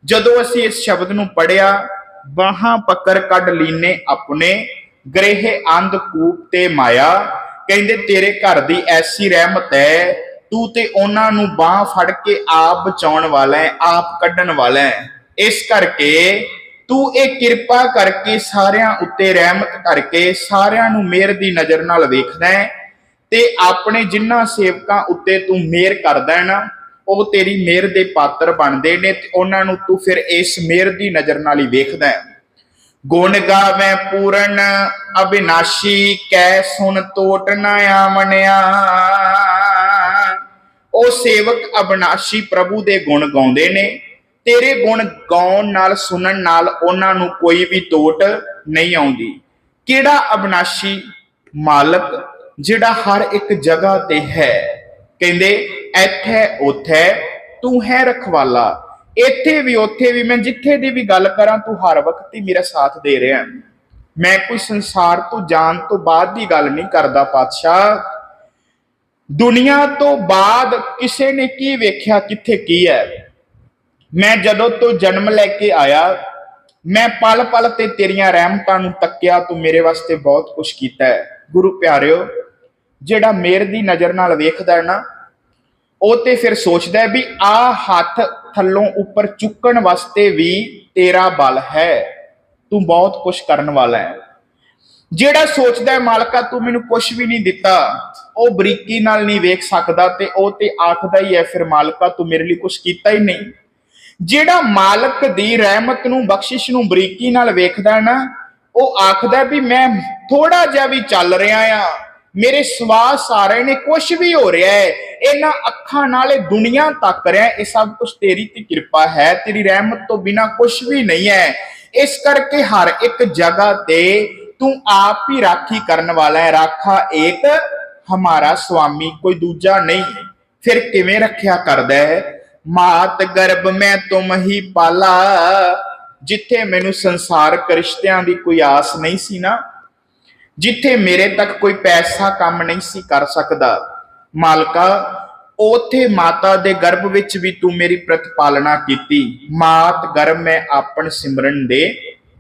ਜਦੋਂ ਅਸੀਂ ਇਸ ਸ਼ਬਦ ਨੂੰ ਪੜਿਆ ਬਾਹਾਂ ਪਕੜ ਕੱਢ ਲੀਨੇ ਆਪਣੇ, ਗ੍ਰਹਿ ਅੰਧ ਕੂਪ ਤੇ ਮਾਇਆ। ਕਹਿੰਦੇ, ਤੇਰੇ ਘਰ ਦੀ ਐਸੀ ਰਹਿਮਤ ਹੈ, ਤੂੰ ਤੇ ਉਹਨਾਂ ਨੂੰ ਬਾਹ ਫੜ ਕੇ ਆਪ ਬਚਾਉਣ ਵਾਲਾ ਹੈ, ਆਪ ਕੱਢਣ ਵਾਲਾ ਹੈ। ਇਸ ਕਰਕੇ ਤੂੰ ਇਹ ਕਿਰਪਾ ਕਰਕੇ ਸਾਰਿਆਂ ਉੱਤੇ ਰਹਿਮਤ ਕਰਕੇ ਸਾਰਿਆਂ ਨੂੰ ਮਿਹਰ ਦੀ ਨਜ਼ਰ ਨਾਲ ਵੇਖਦਾ ਹੈ ਤੇ ਆਪਣੇ ਜਿਨ੍ਹਾਂ ਸੇਵਕਾਂ ਉੱਤੇ ਤੂੰ ਮਿਹਰ ਕਰਦਾ ਹੈ ਨਾ, ਉਹ ਤੇਰੀ ਮਿਹਰ ਦੇ ਪਾਤਰ ਬਣਦੇ ਨੇ ਤੇ ਉਹਨਾਂ ਨੂੰ ਤੂੰ ਫਿਰ ਇਸ ਮਿਹਰ ਦੀ ਨਜ਼ਰ ਨਾਲ ਹੀ ਵੇਖਦਾ ਹੈ। ਗੁਣ ਗਾਵੇ ਪੂਰਨ ਅਬਿਨਾਸ਼ੀ ਕੈ ਸੁਨ ਤੋਟ ਨਾ ਆਵਣਿਆ। ਉਹ ਸੇਵਕ ਅਬਿਨਾਸ਼ੀ ਪ੍ਰਭੂ ਦੇ ਗੁਣ ਗਾਉਂਦੇ ਨੇ। ਤੇਰੇ ਗੁਣ ਗਾਉਣ ਨਾਲ, ਸੁਣਨ ਨਾਲ ਉਹਨਾਂ ਨੂੰ ਕੋਈ ਵੀ ਤੋਟ ਨਹੀਂ ਆਉਂਦੀ। ਕਿਹੜਾ ਅਬਿਨਾਸ਼ੀ ਮਾਲਕ ਜਿਹੜਾ ਹਰ ਇੱਕ ਜਗ੍ਹਾ ਤੇ ਹੈ? ਕਹਿੰਦੇ ਇੱਥੇ ਉੱਥੇ ਤੂੰ ਹੈ ਰਖਵਾਲਾ ਇੱਥੇ ਵੀ, ਉੱਥੇ ਵੀ, ਮੈਂ ਜਿੱਥੇ ਦੀ ਵੀ ਗੱਲ ਕਰਾਂ, ਤੂੰ ਹਰ ਵਕਤ ਹੀ ਮੇਰਾ ਸਾਥ ਦੇ ਰਿਹਾ ਹੈ। ਮੈਂ ਕੋਈ ਸੰਸਾਰ ਤੋਂ ਜਾਣ ਤੋਂ ਬਾਅਦ ਦੀ ਗੱਲ ਨਹੀਂ ਕਰਦਾ, ਪਾਤਸ਼ਾਹ। ਦੁਨੀਆ ਤੋਂ ਬਾਅਦ ਕਿਸੇ ਨੇ ਕੀ ਵੇਖਿਆ, ਕਿੱਥੇ ਕੀ ਹੈ? ਮੈਂ ਜਦੋਂ ਤੋਂ ਜਨਮ ਲੈ ਕੇ ਆਇਆ, ਮੈਂ ਪਲ ਪਲ ਤੇ ਤੇਰੀਆਂ ਰਹਿਮਤਾਂ ਨੂੰ ਤੱਕਿਆ, ਤੂੰ ਮੇਰੇ ਵਾਸਤੇ ਬਹੁਤ ਕੁਝ ਕੀਤਾ ਹੈ। ਗੁਰੂ ਪਿਆਰਿਓ, ਜਿਹੜਾ ਮੇਰ ਦੀ ਨਜ਼ਰ ਨਾਲ ਵੇਖਦਾ ਹੈ ਨਾ ਉਹ ਤੇ ਫਿਰ ਸੋਚਦਾ ਵੀ ਆ ਹੱਥ ਥੱਲੋਂ ਉੱਪਰ ਚੁੱਕਣ ਵਾਸਤੇ ਵੀ ਤੇਰਾ ਬਲ ਹੈ। ਤੂੰ ਬਹੁਤ ਕੁਝ ਕਰਨ ਵਾਲਾ ਹੈ। ਜਿਹੜਾ ਸੋਚਦਾ ਮਾਲਕਾ, ਤੂੰ ਮੈਨੂੰ ਕੁਝ ਵੀ ਨਹੀਂ ਦਿੱਤਾ। ਉਹ ਬਰੀਕੀ ਨਾਲ ਨਹੀਂ ਵੇਖ ਸਕਦਾ ਤੇ ਉਹ ਤੇ ਆਖਦਾ ਹੀ ਹੈ, ਫਿਰ ਮਾਲਕਾ, ਤੂੰ ਮੇਰੇ ਲਈ ਕੁਝ ਕੀਤਾ ਹੀ ਨਹੀਂ। ਜਿਹੜਾ ਮਾਲਕ ਦੀ ਰਹਿਮਤ ਨੂੰ, ਬਖਸ਼ਿਸ਼ ਨੂੰ ਬਰੀਕੀ ਨਾਲ ਵੇਖਦਾ ਨਾ, ਉਹ ਆਖਦਾ ਵੀ ਮੈਂ ਥੋੜਾ ਜਿਹਾ ਵੀ ਚੱਲ ਰਿਹਾ ਆ ਮੇਰੇ ਸਵਾਸ ਆ ਰਹੇ ਨੇ ਕੁਝ ਵੀ ਹੋ ਰਿਹਾ ਹੈ, ਇਹਨਾਂ ਅੱਖਾਂ ਨਾਲ ਇਹ ਦੁਨੀਆ ਤੱਕ ਰਿਹਾ ਇਹ ਸਭ ਕੁਝ ਤੇਰੀ ਤੇ ਕਿਰਪਾ ਹੈ, ਤੇਰੀ ਰਹਿਮਤ ਤੋਂ ਬਿਨਾ ਕੁਝ ਵੀ ਨਹੀਂ ਹੈ। ਇਸ ਕਰਕੇ ਹਰ ਇੱਕ ਜਗ੍ਹਾ ਤੇ ਤੂੰ ਆਪ ਹੀ ਰਾਖੀ ਕਰਨ ਵਾਲਾ ਹੈ, ਰਾਖਾ ਏਕ ਹਮਾਰਾ ਸੁਆਮੀ ਕੋਈ ਦੂਜਾ ਨਹੀਂ। ਫਿਰ ਕਿਵੇਂ ਰੱਖਿਆ ਕਰਦਾ ਹੈ? ਮਾਤ ਗਰਭ ਮੈਂ ਤੁਮ ਹੀ ਪਾਲਾ, ਜਿੱਥੇ ਮੈਨੂੰ ਸੰਸਾਰਕ ਰਿਸ਼ਤਿਆਂ ਦੀ ਕੋਈ ਆਸ ਨਹੀਂ ਸੀ ਨਾ। ਜਿੱਥੇ ਮੇਰੇ ਤੱਕ ਕੋਈ ਪੈਸਾ ਕੰਮ ਨਹੀਂ ਸੀ ਕਰ ਸਕਦਾ। ਮਾਲਕਾ, ਉਥੇ ਮਾਤਾ ਦੇ ਗਰਭ ਵਿੱਚ ਵੀ ਤੂੰ ਮੇਰੀ ਪ੍ਰਤਪਾਲਨਾ ਕੀਤੀ। ਮਾਤ ਗਰਭ ਮੈਂ ਆਪਣ ਸਿਮਰਨ ਦੇ,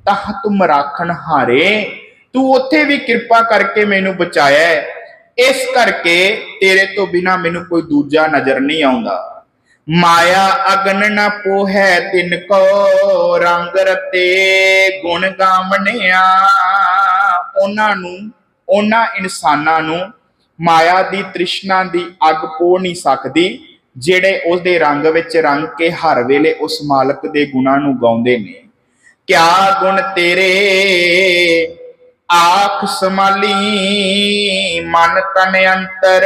ਤਹ ਤੁਮ ਰਾਖਣ ਹਾਰੇ। ਤੂੰ ਉਥੇ ਵੀ ਕਿਰਪਾ ਕਰਕੇ ਮੈਨੂੰ ਬਚਾਇਆ ਇਸ ਕਰਕੇ ਤੇਰੇ ਤੋਂ ਬਿਨਾ ਮੈਨੂੰ ਕੋਈ ਦੂਜਾ ਨਜ਼ਰ ਨਹੀਂ ਆਉਂਦਾ। ਮਾਇਆ ਅਗਨ ਨਾ ਪੋਹੈ ਤਿਨ ਕੋ ਰੰਗ ਰਤੇ, ਗੁਣ ਗਾਵਣਿਆ। ਉਹਨਾਂ ਨੂੰ, ਉਹਨਾਂ ਇਨਸਾਨਾਂ ਨੂੰ ਮਾਇਆ ਦੀ ਤ੍ਰਿਸ਼ਨਾ ਦੀ ਅੱਗ ਪੋ ਨਹੀਂ ਸਕਦੀ, ਜਿਹੜੇ ਉਸ ਦੇ ਰੰਗ ਵਿੱਚ ਰੰਗ ਕੇ ਹਰ ਵੇਲੇ ਉਸ ਮਾਲਕ ਦੇ ਗੁਣਾਂ ਨੂੰ ਗਾਉਂਦੇ ਨੇ। ਕਿਆ ਗੁਣ ਤੇਰੇ? ਆਖ ਸਮਾਲੀ ਮਨ ਤਨ ਅੰਤਰ,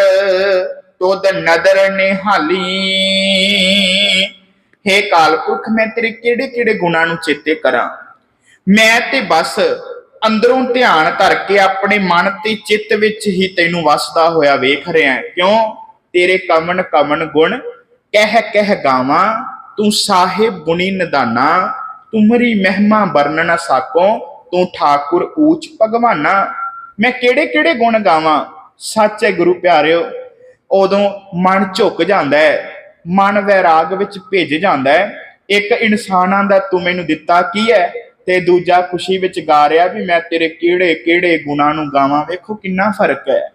ਤੁਧ ਨਦਰ ਨਿਹਾਲੀ। ਹੇ ਕਾਲਪੁਰਖ, ਮੈਂ ਤੇਰੇ ਕਿਹੜੇ ਕਿਹੜੇ ਗੁਣਾਂ ਨੂੰ ਚੇਤੇ ਕਰਾਂ? ਮੈਂ ਤੇ ਬਸ ਅੰਦਰੋਂ ਧਿਆਨ ਧਰ ਕੇ ਆਪਣੇ ਮਨ ਤੇ ਚਿੱਤ ਵਿੱਚ ਹੀ ਤੈਨੂੰ ਵਸਦਾ ਹੋਇਆ ਵੇਖ ਰਿਹਾ ਕਿਉਂ? ਤੇਰੇ ਕਮਨ ਕਮਨ ਗੁਣ ਕਹਿ ਕਹਿ ਗਾਵਾਂ, ਤੂੰ ਸਾਹਿਬ ਗੁਣੀ ਨਿਦਾਨਾ, ਤੁਮਰੀ ਮਹਿਮਾ ਵਰਣਨ ਸਾਕੋ, ਤੂੰ ਠਾਕੁਰ ਊਚ ਭਗਵਾਨਾ। ਮੈਂ ਕਿਹੜੇ ਕਿਹੜੇ ਗੁਣ ਗਾਵਾਂ? ਸੱਚ ਹੈ ਗੁਰੂ ਪਿਆਰਿਓ, ਉਦੋਂ ਮਨ ਝੁਕ ਜਾਂਦਾ ਹੈ, ਮਨ ਵੈਰਾਗ ਵਿੱਚ ਭਿੱਜ ਜਾਂਦਾ ਹੈ। ਇੱਕ ਇਨਸਾਨਾਂ ਦਾ ਤੂੰ ਮੈਨੂੰ ਦਿੱਤਾ ਕੀ ਹੈ? ਤੇ ਦੂਜਾ ਖੁਸ਼ੀ ਵਿੱਚ ਗਾ ਰਿਹਾ ਵੀ ਮੈਂ ਤੇਰੇ ਕਿਹੜੇ ਕਿਹੜੇ ਗੁਣਾਂ ਨੂੰ ਗਾਵਾਂ। ਵੇਖੋ ਕਿੰਨਾ ਫ਼ਰਕ ਹੈ।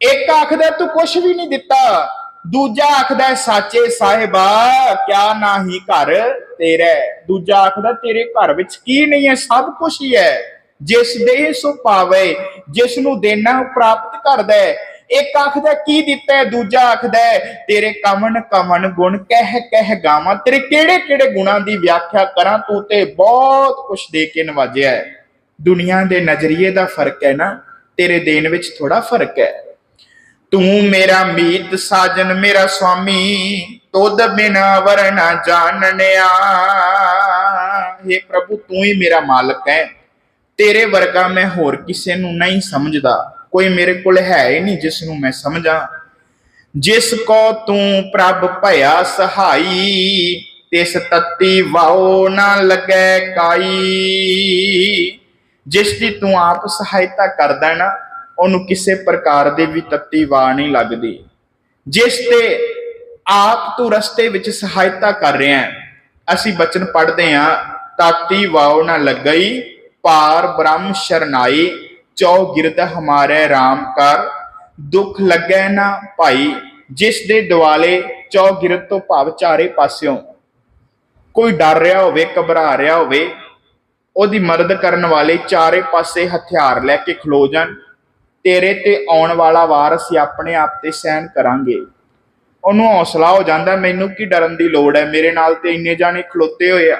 ਇੱਕ ਆਖਦਾ, ਤੂੰ ਕੁਝ ਵੀ ਨਹੀਂ ਦਿੱਤਾ। ਦੂਜਾ ਆਖਦਾ, ਸਾਚੇ ਸਾਹਿਬਾ, ਕਿਆ ਨਾਹੀ ਘਰ ਤੇਰਾ ਦੂਜਾ ਆਖਦਾ, ਤੇਰੇ ਘਰ ਵਿੱਚ ਕੀ ਨਹੀਂ ਹੈ? ਸਭ ਕੁਝ ਹੀ ਹੈ। ਜਿਸ ਦੇ ਸੋ ਪਾਵੇ, ਜਿਸ ਨੂੰ ਦੇਣਾ ਪ੍ਰਾਪਤ ਕਰਦਾ ਹੈ। ਇੱਕ ਆਖਦਾ ਕੀ ਦਿੱਤਾ ਹੈ? ਦੂਜਾ ਆਖਦਾ ਤੇਰੇ ਕਮਨ ਕਮਨ ਗੁਣ ਕਹਿ ਕਹਿ ਗਾਵਾਂ। ਤੇਰੇ ਕਿਹੜੇ ਕਿਹੜੇ ਗੁਣਾਂ ਦੀ ਵਿਆਖਿਆ ਕਰਾਂ? ਤੂੰ ਤੇ ਬਹੁਤ ਕੁਝ ਦੇ ਕੇ ਨਵਾਜਿਆ ਹੈ। ਦੁਨੀਆ ਦੇ ਨਜ਼ਰੀਏ ਦਾ ਫ਼ਰਕ ਹੈ ਨਾ? ਤੇਰੇ ਦੇਣ ਵਿੱਚ ਥੋੜਾ ਫ਼ਰਕ ਹੈ। ਤੂੰ ਮੇਰਾ ਮੀਤ ਸਾਜਨ, ਮੇਰਾ ਸੁਆਮੀ, ਤੁਧ ਬਿਨਾ ਵਰਨਾ ਜਾਣਨਿਆ। हे ਪ੍ਰਭੂ, ਤੂੰ ਹੀ ਮੇਰਾ ਮਾਲਕ ਹੈ। ਤੇਰੇ ਵਰਗਾ ਮੈਂ ਹੋਰ ਕਿਸੇ ਨੂੰ ਨਹੀਂ ਸਮਝਦਾ। ਕੋਈ ਮੇਰੇ ਕੋਲ ਹੈ ਹੀ ਨਹੀਂ ਜਿਸ ਨੂੰ ਮੈਂ ਸਮਝਾਂ। ਜਿਸ ਕੋ ਤੂੰ ਪ੍ਰਭ ਭਇਆ ਸਹਾਈ, ਤਿਸ ਤਤੀ ਵਾਓ ਨਾ ਲੱਗੈ ਕਾਈ। ਜਿਸ ਦੀ ਤੂੰ ਆਪ ਸਹਾਇਤਾ ਕਰਦਾ ਨਾ, ਉਹਨੂੰ ਕਿਸੇ ਪ੍ਰਕਾਰ ਦੀ ਵੀ ਤੱਤੀ ਵਾਹ ਨਹੀਂ ਲੱਗਦੀ। ਜਿਸ ਤੇ ਆਪ ਤੂੰ ਰਸਤੇ ਵਿੱਚ ਸਹਾਇਤਾ ਕਰ ਰਿਹਾ, ਅਸੀਂ ਬਚਨ ਪੜ੍ਹਦੇ ਹਾਂ ਤਾਤੀ ਵਾਓ ਨਾ ਲੱਗਈ, ਪਾਰ ਬ੍ਰਹਮ ਸ਼ਰਨਾਈ ਚੌ ਗਿਰਦ ਹਮਾਰੇ RAM ਕਰ, ਦੁੱਖ ਲੱਗੈ ਨਾ ਭਾਈ, ਜਿਸ ਦੇ ਦਿਵਾਲੇ ਚੌਗਿਰਦ ਤੋਂ ਭਾਵ ਚਾਰੇ ਪਾਸਿਓਂ। ਕੋਈ ਡਰ ਰਿਹਾ ਹੋਵੇ, ਘਬਰਾ ਰਿਹਾ ਹੋਵੇ, ਉਹਦੀ ਮਦਦ ਕਰਨ ਵਾਲੇ ਚਾਰੇ ਪਾਸੇ ਹਥਿਆਰ ਲੈ ਕੇ ਖਲੋ ਜਾਣ। ਤੇਰੇ ਤੇ ਆਉਣ ਵਾਲਾ ਵਾਰ ਅਸੀਂ ਆਪਣੇ ਆਪ ਤੇ ਸਹਿਣ ਕਰਾਂਗੇ। ਉਹਨੂੰ ਹੌਸਲਾ ਹੋ ਜਾਂਦਾ, ਮੈਨੂੰ ਕੀ ਡਰਨ ਦੀ ਲੋੜ ਹੈ? ਮੇਰੇ ਨਾਲ ਤੇ ਇੰਨੇ ਜਾਣੇ ਖਲੋਤੇ ਹੋਏ ਆ।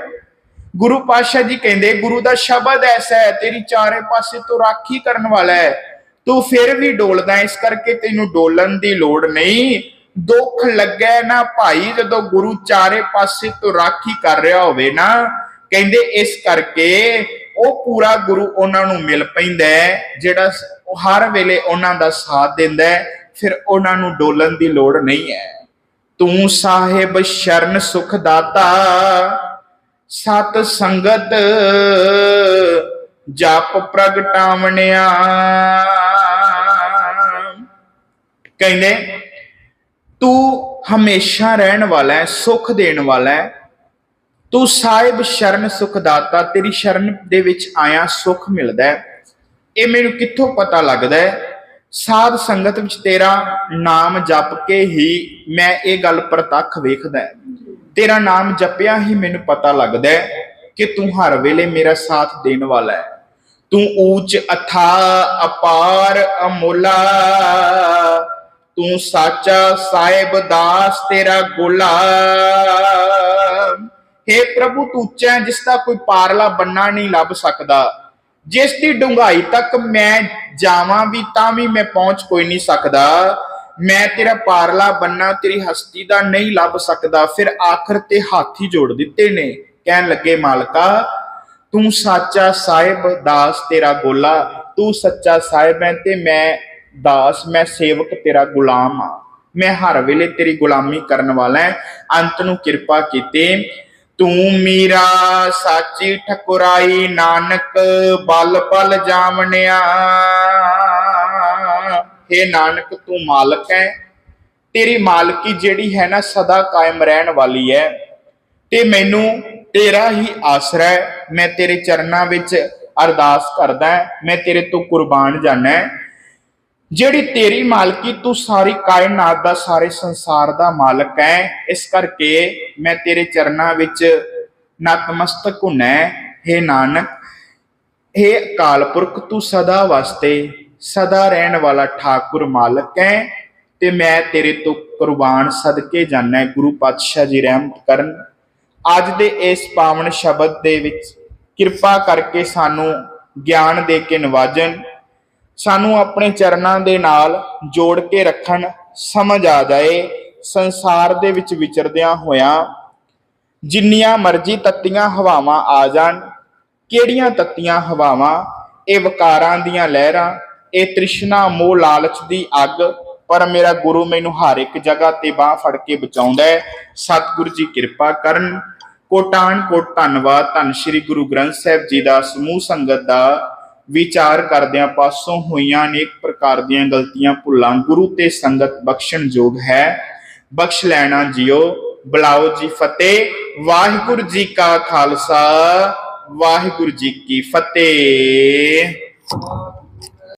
ਗੁਰੂ ਪਾਤਸ਼ਾਹ ਜੀ ਕਹਿੰਦੇ, ਗੁਰੂ ਦਾ ਸ਼ਬਦ ਐਸਾ ਹੈ, ਤੇਰੀ ਚਾਰੇ ਪਾਸੇ ਤੋਂ ਰਾਖੀ ਕਰਨ ਵਾਲਾ ਹੈ। ਤੂੰ ਫਿਰ ਵੀ ਡੋਲਦਾ ਇਸ ਕਰਕੇ ਤੈਨੂੰ ਡੋਲਣ ਦੀ ਲੋੜ ਨਹੀਂ। ਦੁੱਖ ਲੱਗੈ ਨਾ ਭਾਈ, ਜਦੋਂ ਗੁਰੂ ਚਾਰੇ ਪਾਸੇ ਤੋਂ ਰਾਖੀ ਕਰ ਰਿਹਾ ਹੋਵੇ ਨਾ, ਕਹਿੰਦੇ ਇਸ ਕਰਕੇ ਉਹ ਪੂਰਾ ਗੁਰੂ ਉਹਨਾਂ ਨੂੰ ਮਿਲ ਪੈਂਦਾ ਜਿਹੜਾ ਹਰ ਵੇਲੇ ਉਹਨਾਂ ਦਾ ਸਾਥ ਦਿੰਦਾ ਫਿਰ ਉਹਨਾਂ ਨੂੰ ਡੋਲਣ ਦੀ ਲੋੜ ਨਹੀਂ ਹੈ। ਤੂੰ ਸਾਹਿਬ ਸ਼ਰਨ ਸੁਖ ਦਾਤਾ ਸਤ ਸੰਗਤ ਜਪ ਪ੍ਰਗਟਾਵਣਿਆ। ਕਹਿੰਦੇ, ਤੂੰ ਹਮੇਸ਼ਾ ਰਹਿਣ ਵਾਲਾ ਹੈ, ਸੁਖ ਦੇਣ ਵਾਲਾ ਹੈ। ਤੂੰ ਸਾਹਿਬ ਸ਼ਰਨ ਸੁਖ ਦਾਤਾ ਤੇਰੀ ਸ਼ਰਨ ਦੇ ਵਿੱਚ ਆਇਆ, ਸੁਖ ਮਿਲਦਾ ਹੈ। ਇਹ ਮੈਨੂੰ ਕਿੱਥੋਂ ਪਤਾ ਲੱਗਦਾ ਹੈ? ਸਾਧ ਸੰਗਤ ਵਿੱਚ ਤੇਰਾ ਨਾਮ ਜਪ ਕੇ ਹੀ ਮੈਂ ਇਹ ਗੱਲ ਪ੍ਰਤੱਖ ਵੇਖਦਾ ਤੇਰਾ ਨਾਮ ਜਪਿਆ ਹੀ ਮੈਨੂੰ ਪਤਾ ਲੱਗਦਾ ਹੈ ਕਿ ਤੂੰ ਹਰ ਵੇਲੇ ਮੇਰਾ ਸਾਥ ਦੇਣ ਵਾਲਾ ਹੈ। ਤੂੰ ਊਚ ਅਥਾ, ਅਪਾਰ, ਅਮੋਲਾ। ਤੂੰ ਸਾਚਾ ਸਾਹਿਬ, ਦਾਸ ਤੇਰਾ ਗੋਲਾ हे ਪ੍ਰਭੂ, ਤੂੰ ਉੱਚਾ ਹੈ, ਜਿਸ ਦਾ ਕੋਈ ਪਾਰਲਾ ਬੰਨਾ ਨਹੀਂ ਲੱਭ ਸਕਦਾ। ਜਿਸ ਦੀ ਡੂੰਘਾਈ ਤੱਕ ਮੈਂ ਜਾਵਾਂ ਵੀ, ਤਾਂ ਵੀ ਮੈਂ ਪਹੁੰਚ ਕੋਈ ਨਹੀਂ ਸਕਦਾ। ਮੈਂ ਤੇਰਾ ਪਾਰਲਾ ਬੰਨਾ, ਤੇਰੀ ਹਸਤੀ ਦਾ ਨਹੀਂ ਲੱਭ ਸਕਦਾ। ਫਿਰ ਆਖਰ ਤੇ ਹੱਥ ਜੋੜ ਦਿੱਤੇ ਨੇ। ਕਹਿਣ ਲੱਗੇ, ਮਾਲਕਾ, ਤੂੰ ਸਾਚਾ ਸਾਹਿਬ, ਦਾਸ ਤੇਰਾ ਗੋਲਾ। ਤੂੰ ਸੱਚਾ ਸਾਹਿਬ ਹੈ ਤੇ ਮੈਂ ਦਾਸ, ਮੈਂ ਸੇਵਕ ਤੇਰਾ ਗੁਲਾਮ ਆ। ਮੈਂ ਹਰ ਵੇਲੇ ਤੇਰੀ ਗੁਲਾਮੀ ਕਰਨ ਵਾਲਾ ਹਾਂ ਅੰਤ ਨੂੰ ਕਿਰਪਾ ਕੀਤੇ। ਤੂੰ ਮੀਰਾ, ਸਾਚੀ ਠਕੁਰਾਈ, ਨਾਨਕ ਬਲ ਬਲ ਜਾਵਣਿਆ हे ਨਾਨਕ, ਤੂੰ ਮਾਲਕ ਹੈ। ਤੇਰੀ ਮਾਲਕੀ ਜਿਹੜੀ ਹੈ ਨਾ, ਸਦਾ ਕਾਇਮ ਰਹਿਣ ਵਾਲੀ ਹੈ। ਤੇ ਮੈਨੂੰ ਤੇਰਾ ਹੀ ਆਸਰਾ ਹੈ। ਮੈਂ ਤੇਰੇ ਚਰਨਾਂ ਵਿੱਚ ਅਰਦਾਸ ਕਰਦਾ ਮੈਂ ਤੇਰੇ ਤੋਂ ਕੁਰਬਾਨ ਜਾਣਾ ਜਿਹੜੀ ਤੇਰੀ ਮਾਲਕੀ, ਤੂੰ ਸਾਰੀ ਕਾਇਨਾਤ ਦਾ, ਸਾਰੇ ਸੰਸਾਰ ਦਾ ਮਾਲਕ ਹੈ। ਇਸ ਕਰਕੇ ਮੈਂ ਤੇਰੇ ਚਰਨਾਂ ਵਿੱਚ ਨਤਮਸਤਕ ਹੁੰਨਾ ਹੈ। ਨਾਨਕ हे ਅਕਾਲ ਪੁਰਖ, ਤੂੰ ਸਦਾ ਵਾਸਤੇ ਸਦਾ ਰਹਿਣ ਵਾਲਾ ਠਾਕੁਰ ਮਾਲਕ ਹੈ, ਤੇ ਮੈਂ ਤੇਰੇ ਤੋਂ ਕੁਰਬਾਨ ਸਦਕੇ ਜਾਣਾ ਹੈ, ਗੁਰੂ ਪਾਤਸ਼ਾਹ ਜੀ ਰਹਿਮਤ ਕਰਨ। ਅੱਜ ਦੇ ਇਸ ਪਾਵਨ ਸ਼ਬਦ ਦੇ ਵਿੱਚ ਕਿਰਪਾ ਕਰਕੇ ਸਾਨੂੰ ਗਿਆਨ ਦੇ ਕੇ ਨਵਾਜਣ, ਸਾਨੂੰ ਆਪਣੇ ਚਰਨਾਂ ਦੇ ਨਾਲ ਜੋੜ ਕੇ ਰੱਖਣ, ਸਮਝ ਆ ਜਾਏ, ਸੰਸਾਰ ਦੇ ਵਿੱਚ ਵਿਚਰਦਿਆਂ ਹੋਇਆਂ। ਜਿੰਨੀਆਂ ਮਰਜ਼ੀ ਤੱਤੀਆਂ ਹਵਾਵਾਂ ਆ ਜਾਣ, ਕਿਹੜੀਆਂ ਤੱਤੀਆਂ ਹਵਾਵਾਂ, ਇਹ ਵਿਕਾਰਾਂ ਦੀਆਂ ਲਹਿਰਾਂ ਇਹ ਤ੍ਰਿਸ਼ਨਾ ਮੋਹ ਲਾਲਚ ਦੀ ਅੱਗ, ਪਰ ਮੇਰਾ ਗੁਰੂ ਮੈਨੂੰ ਹਰ ਇੱਕ ਜਗ੍ਹਾ ਤੇ ਬਾਹ ਫੜ ਕੇ ਬਚਾਉਂਦਾ ਹੈ। ਸਤਿਗੁਰੂ ਜੀ ਕਿਰਪਾ ਕਰਨ। ਕੋਟਾਨ ਕੋਟ ਧੰਨਵਾਦ। ਧੰਨ ਸ਼੍ਰੀ ਗੁਰੂ ਗ੍ਰੰਥ ਸਾਹਿਬ ਜੀ ਦਾ ਸਮੂਹ ਸੰਗਤ ਦਾ ਵਿਚਾਰ ਕਰਦਿਆਂ ਪਾਸੋਂ ਹੋਈਆਂ ਅਨੇਕ ਪ੍ਰਕਾਰ ਦੀਆਂ ਗਲਤੀਆਂ ਭੁੱਲਾਂ ਗੁਰੂ ਤੇ ਸੰਗਤ ਬਖਸ਼ਣ ਯੋਗ ਹੈ। ਬਖਸ਼ ਲੈਣਾ ਜਿਓ। ਬੁਲਾਓ ਜੀ ਫਤਿਹ। ਵਾਹਿਗੁਰੂ ਜੀ ਕਾ ਖਾਲਸਾ। ਵਾਹਿਗੁਰੂ ਜੀ ਕੀ ਫਤਿਹ।